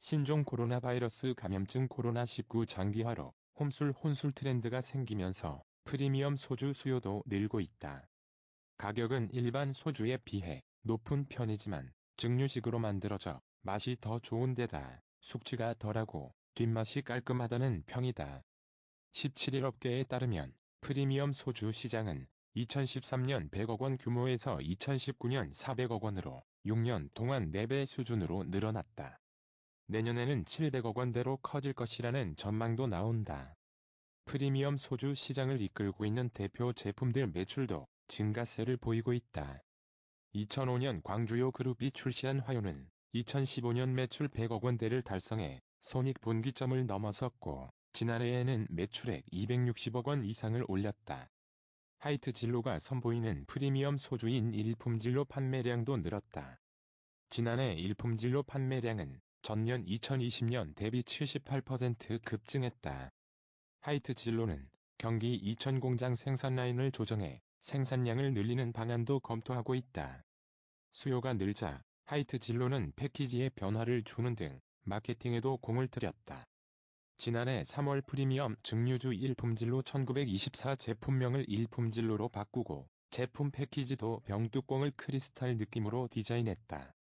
신종 코로나 바이러스 감염증 코로나19 장기화로 홈술 혼술 트렌드가 생기면서 프리미엄 소주 수요도 늘고 있다. 가격은 일반 소주에 비해 높은 편이지만 증류식으로 만들어져 맛이 더 좋은 데다 숙취가 덜하고 뒷맛이 깔끔하다는 평이다. 17일 업계에 따르면 프리미엄 소주 시장은 2013년 100억 원 규모에서 2019년 400억 원으로 6년 동안 4배 수준으로 늘어났다. 내년에는 700억 원대로 커질 것이라는 전망도 나온다. 프리미엄 소주 시장을 이끌고 있는 대표 제품들 매출도 증가세를 보이고 있다. 2005년 광주요 그룹이 출시한 화요는 2015년 매출 100억 원대를 달성해 손익 분기점을 넘어섰고 지난해에는 매출액 260억 원 이상을 올렸다. 하이트 진로가 선보이는 프리미엄 소주인 일품진로 판매량도 늘었다. 지난해 일품진로 판매량은 전년 2020년 대비 78% 급증했다. 하이트 진로는 경기 이천 공장 생산 라인을 조정해 생산량을 늘리는 방안도 검토하고 있다. 수요가 늘자 하이트 진로는 패키지에 변화를 주는 등 마케팅에도 공을 들였다. 지난해 3월 프리미엄 증류주 1품진로 1924 제품명을 1품진로로 바꾸고 제품 패키지도 병뚜껑을 크리스탈 느낌으로 디자인했다.